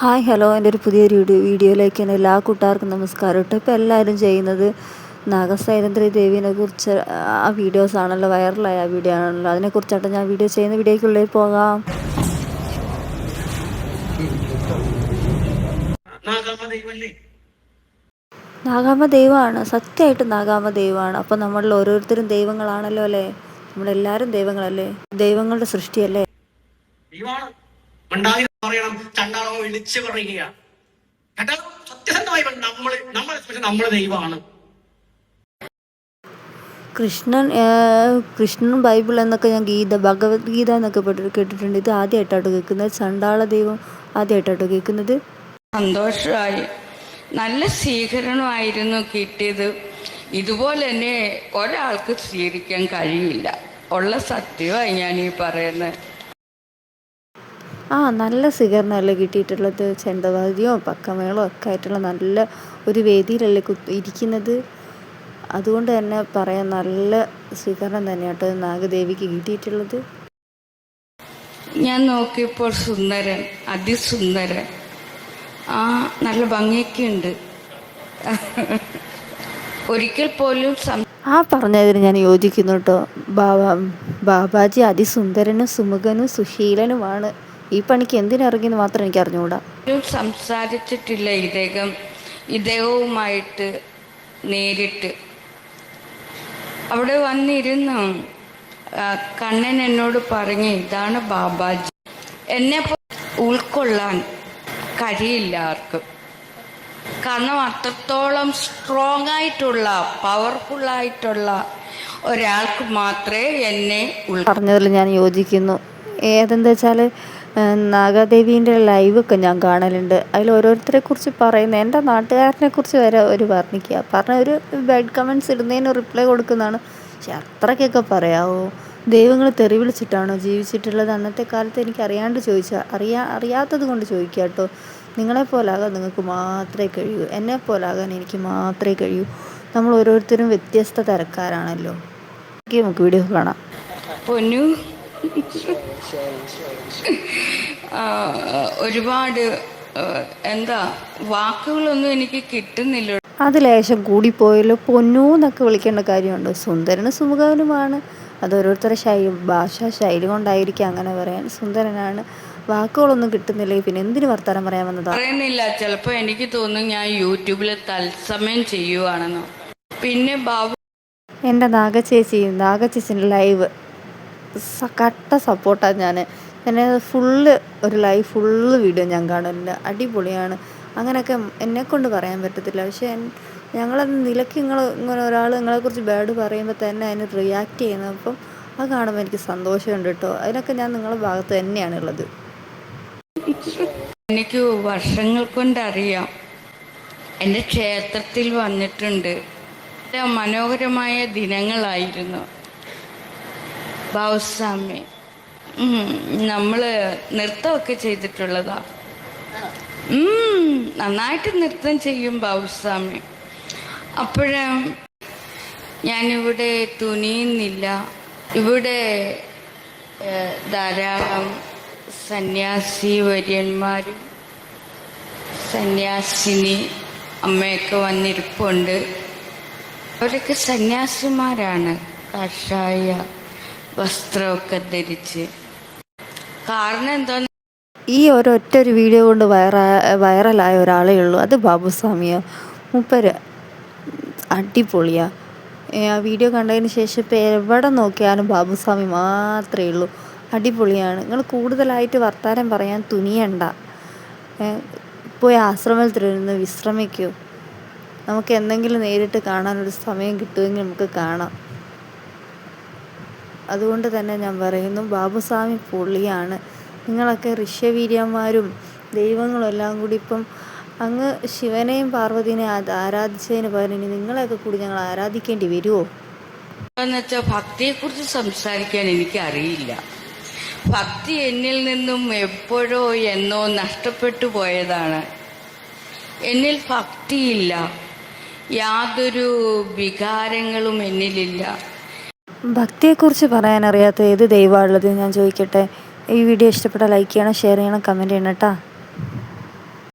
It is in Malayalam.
Hi hello. എന്റെ ഒരു പുതിയൊരു വീഡിയോ വീഡിയോയിലേക്ക് എന്റെ എല്ലാ കൂട്ടുകാർക്കും നമസ്കാരം. കേട്ടോ ഇപ്പോൾ എല്ലാവരും ചെയ്യുന്നത് നാഗസൈലന്ത്രി ദേവിനെ കുറിച്ച് ആ വീഡിയോസ് ആണല്ലോ വൈറലായ ആ വീഡിയോ ആണല്ലോ. അതിനെക്കുറിച്ചാട്ടോ ഞാൻ വീഡിയോ ചെയ്യുന്ന വീഡിയോയ്ക്കുള്ളിൽ പോകാം. നാഗാമ ദൈവമാണ് സത്യമായിട്ട് നാഗാമ ദൈവമാണ് അപ്പം നമ്മളിൽ ഓരോരുത്തരും ദൈവങ്ങളാണല്ലോ അല്ലേ? നമ്മളെല്ലാവരും ദൈവങ്ങളല്ലേ? ദൈവങ്ങളുടെ സൃഷ്ടിയല്ലേ? പറയണം. ചണ്ടാളോ വിളിച്ച് പറയുക. കേട്ടോ സത്യസന്ധമായി നമ്മൾ നമ്മൾ നമ്മൾ ദൈവമാണ്. കൃഷ്ണൻ കൃഷ്ണൻ ബൈബിൾ എന്നൊക്കെ ഞാൻ ഗീത ഭഗവത്ഗീത എന്നൊക്കെ കേട്ടിട്ടുണ്ട്. ഇത് ആദ്യമായിട്ടാട്ടോ കേൾക്കുന്നത്. ചണ്ടാള ദൈവം ആദ്യമായിട്ടാട്ടോ കേൾക്കുന്നത്. സന്തോഷമായി. നല്ല സ്വീകരണമായിരുന്നു കിട്ടിയത്. ഇതുപോലെ തന്നെ ഒരാൾക്ക് സ്വീകരിക്കാൻ കഴിയില്ല. ഉള്ള സത്യമായി ഞാൻ ഈ പറയുന്നത്. ആ നല്ല സ്വീകരണമല്ലേ കിട്ടിയിട്ടുള്ളത്? ചെണ്ടവാദ്യമോ പക്കമേളോ ഒക്കെ ആയിട്ടുള്ള നല്ല ഒരു വേദിയിലല്ലേ ഇരിക്കുന്നത്? അതുകൊണ്ട് തന്നെ പറയാം നല്ല സ്വീകരണം തന്നെയാട്ടോ നാഗദേവിക്ക് കിട്ടിയിട്ടുള്ളത്. ഞാൻ നോക്കിയപ്പോൾ സുന്ദരൻ അതിസുന്ദരൻ. ആ നല്ല ഭംഗിയൊക്കെ ഉണ്ട്. ഒരിക്കൽ പോലും ആ പറഞ്ഞതിന് ഞാൻ യോജിക്കുന്നു കേട്ടോ. ബാബാ ബാബാജി അതിസുന്ദരനും സുമുഖനും സുശീലനുമാണ്. ഈ പണിക്ക് എന്തിനിറങ്ങിയെന്ന് മാത്രം എനിക്ക് അറിഞ്ഞുകൂടാ സംസാരിച്ചിട്ടില്ല ഇദ്ദേഹം. ഇദ്ദേഹവുമായിട്ട് നേരിട്ട്. അവിടെ വന്നിരുന്നു. കണ്ണൻ എന്നോട് പറഞ്ഞു ഇതാണ് ബാബാജി. എന്നെ ഉൾക്കൊള്ളാൻ കഴിയില്ല ആർക്കും. കാരണം അത്രത്തോളം സ്ട്രോങ് ആയിട്ടുള്ള പവർഫുൾ ആയിട്ടുള്ള ഒരാൾക്ക് മാത്രമേ എന്നെ ഉൾ പറഞ്ഞതിൽ ഞാൻ യോജിക്കുന്നു. ഏതെന്താ വെച്ചാൽ നാഗദേവീന്റെ ലൈവൊക്കെ ഞാൻ കാണലുണ്ട്. അതിൽ ഓരോരുത്തരെ കുറിച്ച് പറയുന്നത് എന്റെ നാട്ടുകാരനെ കുറിച്ച് വരെ അവർ വർണിക്കുക. പറഞ്ഞ ഒരു ബാഡ് കമൻസ് ഇടുന്നതിന് റിപ്ലൈ കൊടുക്കുന്നതാണ്. പക്ഷെ അത്രയ്ക്കൊക്കെ പറയാമോ ദൈവങ്ങൾ തെറി വിളിച്ചിട്ടാണോ ജീവിച്ചിട്ടുള്ളത്? അന്നത്തെ കാലത്ത് എനിക്ക് അറിയാണ്ട് ചോദിച്ചാൽ അറിയാ അറിയാത്തത് കൊണ്ട് ചോദിക്കുക കേട്ടോ. നിങ്ങളെപ്പോലാകാൻ നിങ്ങൾക്ക് മാത്രമേ കഴിയൂ. എന്നെപ്പോലാകാൻ എനിക്ക് മാത്രമേ കഴിയൂ. നമ്മൾ ഓരോരുത്തരും വ്യത്യസ്ത തരക്കാരാണല്ലോ. ഓക്കെ നമുക്ക് വീഡിയോ കാണാം. പൊന്നു ഒരുപാട് എന്താ വാക്കുകളൊന്നും എനിക്ക് കിട്ടുന്നില്ല. അത് ലേശം കൂടിപ്പോയല്ലോ. പൊന്നു എന്നൊക്കെ വിളിക്കേണ്ട കാര്യമുണ്ട്. സുന്ദരനും സുമുഖനുമാണ്. അത് ഓരോരുത്തരുടെ ശൈലി ഭാഷാ ശൈലി കൊണ്ടായിരിക്കും അങ്ങനെ പറയാൻ. സുന്ദരനാണ്. വാക്കുകളൊന്നും കിട്ടുന്നില്ലേ പിന്നെ എന്തിനു വർത്താനം പറയാൻ വന്നതാ? പറയുന്നില്ല. ചിലപ്പോൾ എനിക്ക് തോന്നുന്നു ഞാൻ യൂട്യൂബിൽ തത്സമയം ചെയ്യുവാണെന്നോ. പിന്നെ ബാബു എന്റെ നാഗച്ചേച്ചി നാഗച്ചേച്ചിന്റെ ലൈവ്. സ- കട്ട സപ്പോർട്ടാണ് ഞാൻ എന്നെ ഫുള്ള് ഒരു ലൈവ് ഫുള്ള് വീഡിയോ ഞാൻ കാണുന്നുണ്ട് അടിപൊളിയാണ്. അങ്ങനെയൊക്കെ എന്നെക്കൊണ്ട് പറയാൻ പറ്റത്തില്ല. പക്ഷേ ഞങ്ങളത് നിലയ്ക്ക് നിങ്ങൾ ഇങ്ങനെ ഒരാൾ നിങ്ങളെക്കുറിച്ച് ബാഡ് പറയുമ്പോൾ തന്നെ അതിന് റിയാക്ട് ചെയ്യുന്നത് അപ്പം അത് കാണുമ്പോൾ എനിക്ക് സന്തോഷമുണ്ട് കേട്ടോ അതിനൊക്കെ ഞാൻ നിങ്ങളുടെ ഭാഗത്ത് തന്നെയാണ് ഉള്ളത് എനിക്ക് വർഷങ്ങൾ കൊണ്ടറിയാം. എന്റെ ക്ഷേത്രത്തിൽ വന്നിട്ടുണ്ട്. മനോഹരമായ ദിനങ്ങളായിരുന്നു. ബാബുസ്വാമി നമ്മൾ നൃത്തമൊക്കെ ചെയ്തിട്ടുള്ളതാ. നന്നായിട്ട് നൃത്തം ചെയ്യും ബാബുസ്വാമി അപ്പോഴേ ഞാനിവിടെ തുനിയുന്നില്ല. ഇവിടെ ധാരാളം സന്യാസി വര്യന്മാരും സന്യാസിനി അമ്മയൊക്കെ വന്നിരിപ്പുണ്ട്. അവരൊക്കെ സന്യാസിമാരാണ്. കാഷായ വസ്ത്രമൊക്കെ ധരിച്ച്. കാരണം എന്താ ഈ ഒരൊറ്റ ഒരു വീഡിയോ കൊണ്ട് വൈറ വൈറലായ ഒരാളേ ഉള്ളൂ. അത് ബാബുസ്വാമിയോ. മൂപ്പര് അടിപൊളിയാ. ആ വീഡിയോ കണ്ടതിന് ശേഷം ഇപ്പോൾ എവിടെ നോക്കിയാലും ബാബുസ്വാമി മാത്രമേ ഉള്ളൂ. അടിപൊളിയാണ്. നിങ്ങൾ കൂടുതലായിട്ട് വർത്താനം പറയാൻ തുനിയണ്ട. പോയി ആശ്രമത്തിൽ ആശ്രമത്തിലിരുന്ന് വിശ്രമിക്കൂ. നമുക്ക് എന്തെങ്കിലും നേരിട്ട് കാണാനൊരു സമയം കിട്ടുമെങ്കിൽ നമുക്ക് കാണാം. അതുകൊണ്ട് തന്നെ ഞാൻ പറയുന്നു ബാബുസ്വാമി പുള്ളിയാണ് നിങ്ങളൊക്കെ ഋഷ്യവീര്യന്മാരും ദൈവങ്ങളും എല്ലാം കൂടി ഇപ്പം അങ്ങ് ശിവനെയും പാർവതിനെയും ആരാധിച്ചതിന് പകരം ഇനി നിങ്ങളെയൊക്കെ കൂടി ഞങ്ങൾ ആരാധിക്കേണ്ടി വരുമോ എന്നുവെച്ചാൽ ഭക്തിയെക്കുറിച്ച് സംസാരിക്കാൻ എനിക്കറിയില്ല. ഭക്തി എന്നിൽ നിന്നും എപ്പോഴോ എന്നോ നഷ്ടപ്പെട്ടു പോയതാണ്. എന്നിൽ ഭക്തിയില്ല. യാതൊരു വികാരങ്ങളും എന്നിലില്ല. ഭക്തിയെക്കുറിച്ച് പറയാനറിയാത്ത ഏത് ദൈവമാണുള്ളത് ഞാൻ ചോദിക്കട്ടെ? ഈ വീഡിയോ ഇഷ്ടപ്പെട്ടാൽ ലൈക്ക് ചെയ്യണം ഷെയർ ചെയ്യണം കമന്റ് ചെയ്യണം കേട്ടോ.